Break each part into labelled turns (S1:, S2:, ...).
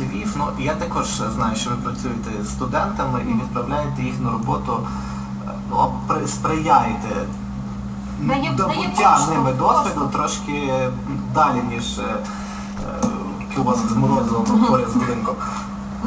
S1: Львів. Ну я також знаю, що ви працюєте з студентами і відправляєте їх на роботу, е, ну, сприяєте
S2: Дає-
S1: добуття ними досвіду трошки далі, ніж е, е, кіоск з морозивом поряд з будинком.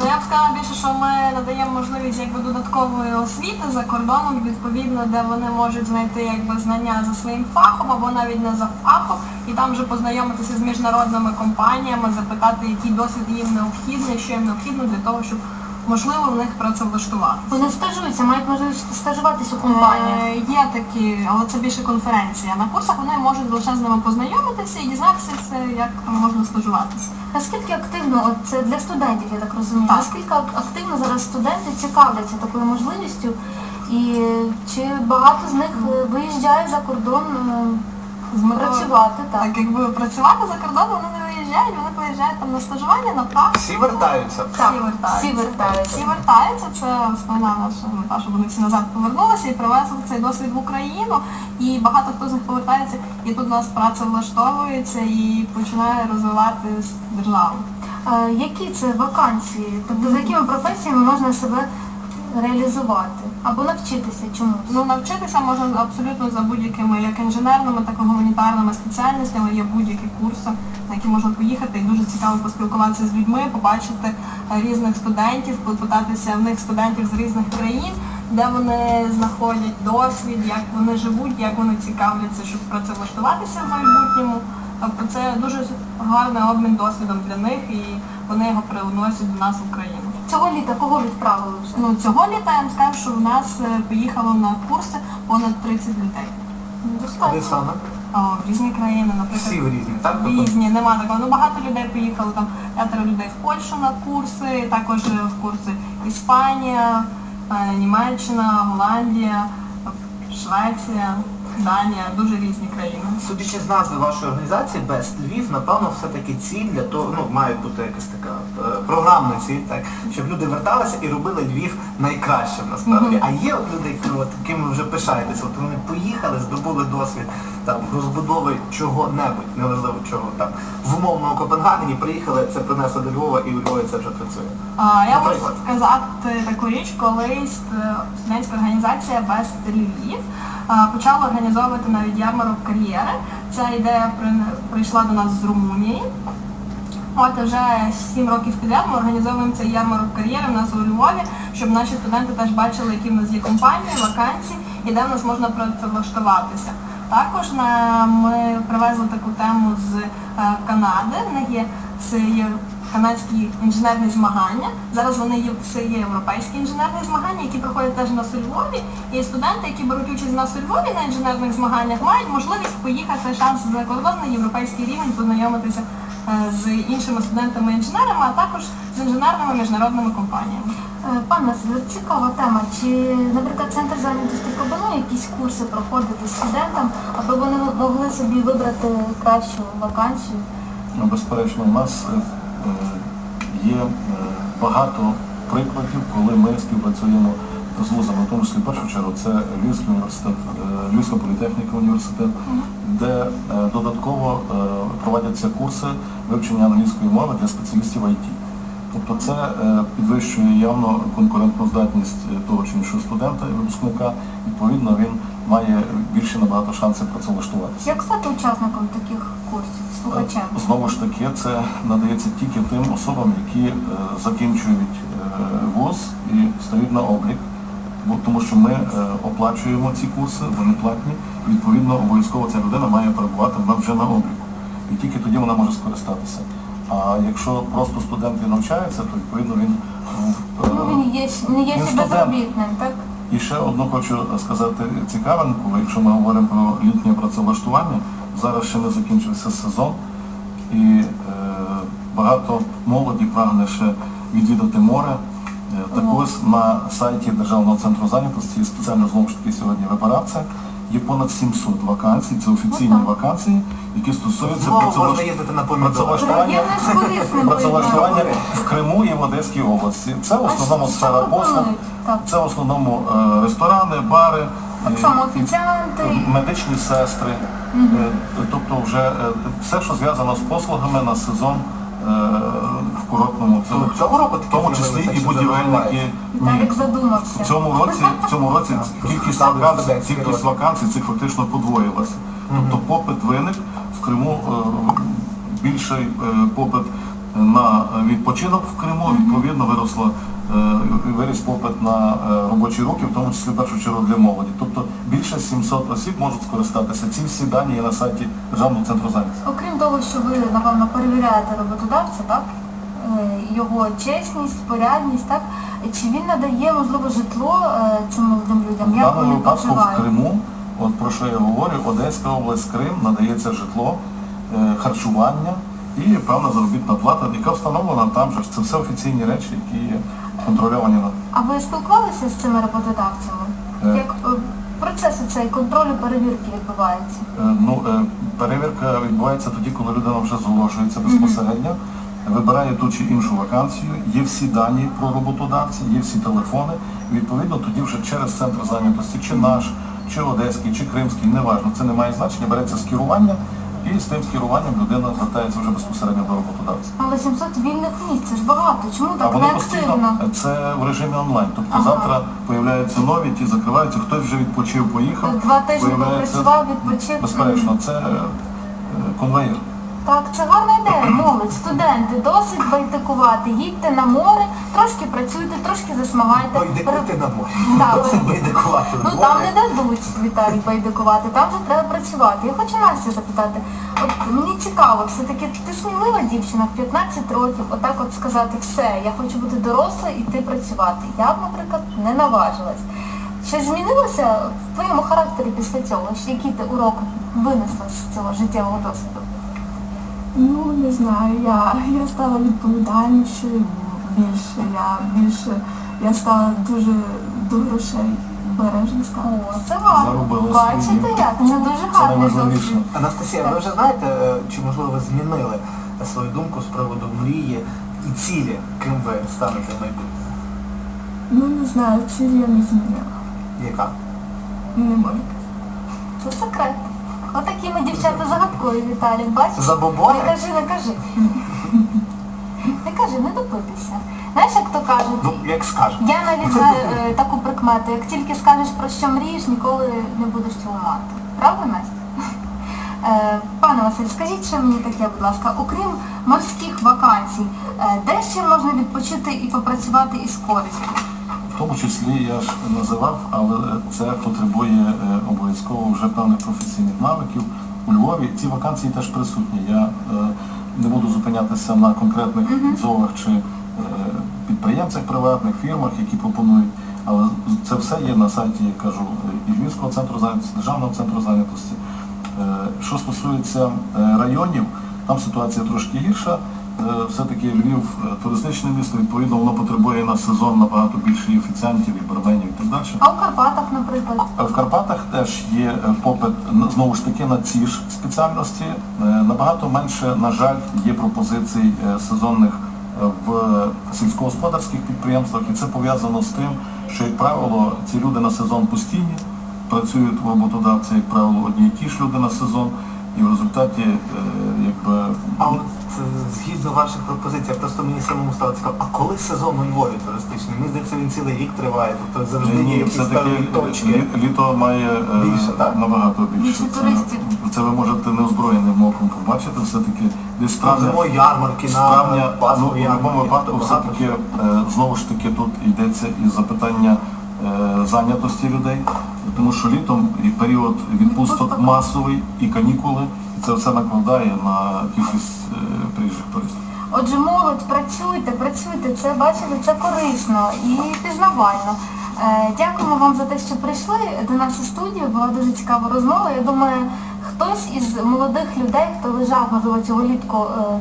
S3: Ну я б сказала більше, що ми надаємо можливість якби додаткової освіти за кордоном, відповідно, де вони можуть знайти якби знання за своїм фахом або навіть не за фахом, і там вже познайомитися з міжнародними компаніями, запитати, який досвід їм необхідний, що їм необхідно для того, щоб можливо в них працевлаштувати.
S2: Вони стажуються, мають можливість стажуватись у компанії.
S3: Е, Є такі, але це більше конференція. На курсах вони можуть лише з ними познайомитися і дізнатися, це, як там можна стажуватися.
S2: Наскільки активно, от це для студентів, я так розумію,
S3: Так.
S2: наскільки ак- активно зараз студенти цікавляться такою можливістю, і чи багато з них е, виїжджає за кордон е, працювати? Так.
S3: Так, якби працювати за кордоном вони не виїжджають, вони поїжджають там на стажування, на практику.
S1: Всі вертаються.
S2: Так,
S3: всі вертаються.
S2: всі вертаються.
S3: Всі вертаються, це основна наша мета, щоб вони всі назад повернулися і привезли цей досвід в Україну. І багато хто з них повертається і тут у нас праця влаштовується і починає розвивати державу.
S2: Е, Які це вакансії? Тобто за якими професіями можна себе реалізувати або навчитися чомусь?
S3: Ну, навчитися можна абсолютно за будь-якими, як інженерними, так і гуманітарними спеціальностями, є будь-які курси, на які можна поїхати і дуже цікаво поспілкуватися з людьми, побачити е, різних студентів, попитатися в них студентів з різних країн, де вони знаходять досвід, як вони живуть, як вони цікавляться, щоб працевлаштуватися в майбутньому. Тобто це дуже гарний обмін досвідом для них і вони його приносять до нас в Україну.
S2: Цього літа кого відправили?
S3: Ну, цього літа я вам скажу, що в нас е, поїхало на курси понад 30 людей.
S1: Куди
S2: Достатньо.
S1: саме?
S3: О, в різні країни,
S1: Всі
S3: наприклад.
S1: в різні, так? Тобто
S3: Різні, нема такого. Ну багато людей поїхало, там п'ятеро людей в Польщу на курси, також е, в курси Іспанія, е, Німеччина, Голландія, Швеція, Данія, дуже різні країни.
S1: Судячи з назви вашої організації Best Львів, напевно, все-таки ціль для того, ну, має бути якась така е, програмна ціль, так, щоб люди верталися і робили Львів найкращим насправді. А є от люди, які, от, якими ви вже пишаєтеся, от вони поїхали, здобули досвід там, розбудови чого-небудь, неважливо чого там. В умовному Копенгагені приїхали, це принесли до Львова і у Львові це вже працює.
S3: А, я можу сказати таку річ, колись е, студентська організація Best Львів почала організовувати навіть ярмарок кар'єри. Ця ідея прийшла до нас з Румунії. От вже 7 років підряд ми організовуємо цей ярмарок кар'єри в нас у Львові, щоб наші студенти теж бачили, які в нас є компанії, вакансії і де в нас можна працевлаштуватися. Також на, ми привезли таку тему з е, Канади. В них є це є канадські інженерні змагання. Зараз вони є все є європейські інженерні змагання, які проходять теж на Львові. І студенти, які беруть участь на Львові на інженерних змаганнях, мають можливість поїхати шанс за кордон на європейський рівень, познайомитися е, з іншими студентами-інженерами, а також з інженерними міжнародними компаніями.
S2: Е, Пан цікава тема. Чи, наприклад, центр зайнятості пропонує якісь курси проходити студентам, аби вони могли собі вибрати кращу вакансію?
S4: Ну, Безперечно, у нас е, є е, багато прикладів, коли ми співпрацюємо з вузами, в тому числі в першу чергу це Львівський університет, Львівська політехніка університет, де додатково проводяться курси вивчення англійської мови для спеціалістів IT. Тобто це е, підвищує явно конкурентну здатність е, того чи іншого студента і випускника. Відповідно, він має більше набагато шансів працевлаштуватися.
S2: Як стати учасником таких курсів, слухачем?
S4: Знову ж таки, це надається тільки тим особам, які е, закінчують е, вуз і стають на облік, тому що ми е, оплачуємо ці курси, вони платні, відповідно обов'язково ця людина має перебувати вже на обліку. І тільки тоді вона може скористатися. А якщо просто студент і навчається, то відповідно він е,
S2: Ну, він є, не є
S4: він студент.
S2: безробітним, так?
S4: і ще одну хочу сказати цікавинку, якщо ми говоримо про літнє працевлаштування, зараз ще не закінчився сезон, і е, багато молоді прагне ще відвідати море. Е, Так ось на сайті Державного центру зайнятості, спеціально знову ж таки сьогодні вибирався, є понад 700 вакансій, це офіційні вакансії, які стосуються
S1: Знову можна
S4: працевлаш-
S1: їздити на помідори.
S4: працевлаштування, працевлаштування в Криму і в Одеській області. Це в основному
S2: що
S4: сфера послуг.
S2: пропонують? Так.
S4: Це в основному е, ресторани, бари,
S2: Так
S4: е,
S2: само офіціанти.
S4: медичні сестри, е, тобто вже е, все, що зв'язано з послугами на сезон в курортному цьому.
S1: Цього року
S4: В тому числі і будівельники. Ні. В цьому році, в цьому році кількість вакансій, кількість вакансій цих фактично подвоїлася. Тобто попит виник в Криму е, більший е, попит на відпочинок в Криму, відповідно виросло е, виріс попит на робочі руки, в тому числі в першу чергу для молоді. Тобто більше 700 осіб можуть скористатися. Ці всі дані є на сайті Державного центру зайнятості.
S2: Окрім того, що ви, напевно, перевіряєте роботодавця, так? Його чесність, порядність, так? Чи він надає, можливо, житло е, цим молодим людям?
S4: В
S2: Як
S4: даному
S2: вони
S4: випадку в? Криму, от про що я говорю, Одеська область, Крим надається житло, е, харчування і певна заробітна плата, яка встановлена там же. Це все офіційні речі, які є контрольовані на
S2: А ви спілкувалися з цими роботодавцями?
S4: Е.
S2: Як е, процес цей контролю перевірки відбувається?
S4: Е, Ну, е, перевірка відбувається тоді, коли людина вже зголошується безпосередньо, вибирає ту чи іншу вакансію, є всі дані про роботодавця, є всі телефони. І, Відповідно, тоді вже через центр зайнятості, чи наш, чи одеський, чи кримський, неважно, це не має значення, береться скерування, і з тим скеруванням людина звертається вже безпосередньо до роботодавця.
S2: Але 700 вільних місць, це ж багато. Чому
S4: А
S2: так
S4: воно
S2: неактивно?
S4: постійно це в режимі онлайн. Тобто
S2: Ага.
S4: завтра появляються нові, ті закриваються, хтось вже відпочив, поїхав.
S2: Два тижні попрацював, відпочив.
S4: Безперечно, це е, конвейер.
S2: Так, це гарна ідея, молодь, студенти, досить байдикувати, їдьте на море, трошки працюйте, трошки засмагайте.
S1: Байдикувати на морі.
S2: Да,
S1: Досить байдикувати
S2: Ну
S1: море.
S2: там не дадуть Віталій байдикувати, там же треба працювати. Я хочу Настю запитати, от мені цікаво, все-таки ти смілива дівчина в 15 років, отак от сказати все, я хочу бути дорослою і йти працювати. Я б, наприклад, не наважилась. Щось змінилося в твоєму характері після цього? Що Які ти уроки винесла з цього життєвого досвіду?
S5: Ну, не знаю, я, я стала відповідальнішою більше, я більше, я стала дуже до грошей бережно стала.
S2: О, це гарно.
S4: Заробила
S2: Бачите
S4: свої.
S2: як? Це дуже
S4: Це
S2: гарний
S4: найважливіше.
S2: досвід.
S1: Анастасія, ви вже знаєте, е, чи можливо ви змінили е, свою думку з приводу мрії і цілі, ким ви станете в майбутньому?
S5: Ну, не знаю, ціль я не змінила.
S1: Яка?
S5: Не можу казати.
S2: Це секрет. Отакі ми дівчата загадкові, Віталій, бачиш?
S1: Забобони?
S2: Не кажи, не кажи. Не кажи, не допитися. Знаєш, як то кажуть,
S1: Ну, як скажете.
S2: я навіть знаю е, таку прикмету, як тільки скажеш про що мрієш, ніколи не будеш цього мати. Правда, Настя? Е, Пане Василь, скажіть ще мені таке, будь ласка, окрім морських вакансій, е, де ще можна відпочити і попрацювати із користю?
S4: В тому числі я ж називав, але це потребує е, обов'язково вже певних професійних навиків. У Львові ці вакансії теж присутні. Я е, не буду зупинятися на конкретних зовах чи е, підприємцях приватних, фірмах, які пропонують. Але це все є на сайті, я кажу, і Львівського центру зайнятості, Державного центру зайнятості. Що стосується районів, там ситуація трошки гірша. Е, Все-таки Львів е, туристичне місто, відповідно, воно потребує на сезон набагато більше і офіціантів, і барменів і так далі.
S2: А у Карпатах, наприклад?
S4: В Карпатах теж є е, попит знову ж таки на ці ж спеціальності. Набагато менше, на жаль, є пропозицій сезонних в сільськогосподарських підприємствах, і це пов'язано з тим, що, як правило, ці люди на сезон постійні, працюють у роботодавця, як правило, одні і ті ж люди на сезон, і в результаті якби
S1: згідно ваших пропозицій, просто мені самому стало цікаво, а коли сезон у Львові туристичний? Мені здається, він цілий рік триває, тобто завжди є
S4: Ні,
S1: якісь певні точки.
S4: лі- літо має е,
S1: Більше, так?
S4: набагато більше.
S2: Більше
S4: Це-
S2: туристів.
S4: Це ви можете неозброєним оком побачити, все-таки десь травня,
S1: зимою ярмарки на
S4: травня, ну, в будь-якому
S1: ярмарки.
S4: випадку
S1: тобто
S4: все-таки е, знову ж таки тут йдеться і запитання е, зайнятості людей, тому що літом і період відпусток масовий і канікули, і це все накладає на кількість е, приїжджих туристів.
S2: Отже, молодь, працюйте, працюйте, це бачите, це корисно і пізнавально. Е, Дякуємо вам за те, що прийшли до нас у студію. Була дуже цікава розмова. Я думаю, хтось із молодих людей, хто лежав, можливо, цього літку, е,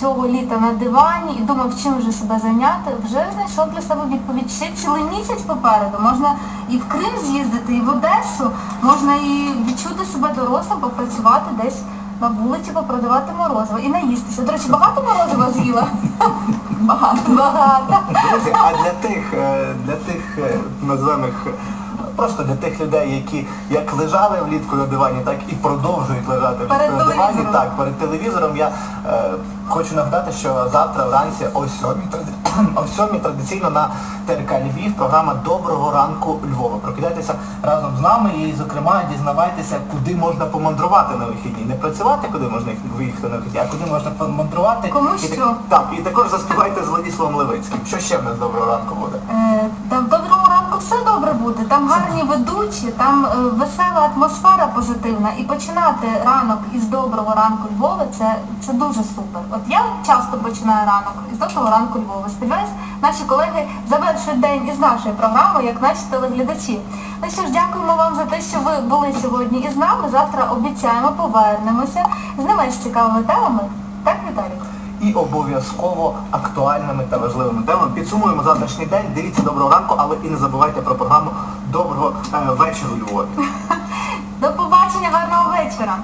S2: цього літа на дивані і думав, чим вже себе зайняти, вже знайшов для себе відповідь. Ще цілий місяць попереду. Можна і в Крим з'їздити, і в Одесу, можна і відчути себе дорослим, попрацювати десь на вулиці, попродавати морозиво і наїстися. До речі, багато морозива з'їла? Багато. Багато.
S1: А для тих, е, для тих, е, називаємо їх просто для тих людей, які як лежали влітку на дивані, так і продовжують лежати
S2: Перед
S1: на дивані. Так, перед телевізором я е, хочу нагадати, що завтра вранці о 7 о 7 традиційно на ТРК Львів програма Доброго ранку Львова. Прокидайтеся разом з нами і, зокрема, дізнавайтеся, куди можна помандрувати на вихідні. Не працювати, куди можна виїхати на вихідні, а куди можна помандрувати.
S2: Кому
S1: І
S2: що?
S1: Так, і також заспівайте з Владиславом Левицьким. Що ще в нас доброго ранку буде?
S2: Е, добре буде. Там гарні ведучі, там е, весела атмосфера позитивна. І починати ранок із доброго ранку Львова це, це дуже супер. От я часто починаю ранок із доброго ранку Львова. Сподіваюсь, наші колеги завершують день із нашої програми, як наші телеглядачі. Ну що ж, дякуємо вам за те, що ви були сьогодні із нами. Завтра обіцяємо, повернемося з не менш цікавими темами. Так, Віталій?
S1: І обов'язково актуальними та важливими темами. Підсумуємо завтрашній день. Дивіться доброго ранку, але і не забувайте про програму Доброго е, вечора Львові.
S2: До побачення, гарного вечора!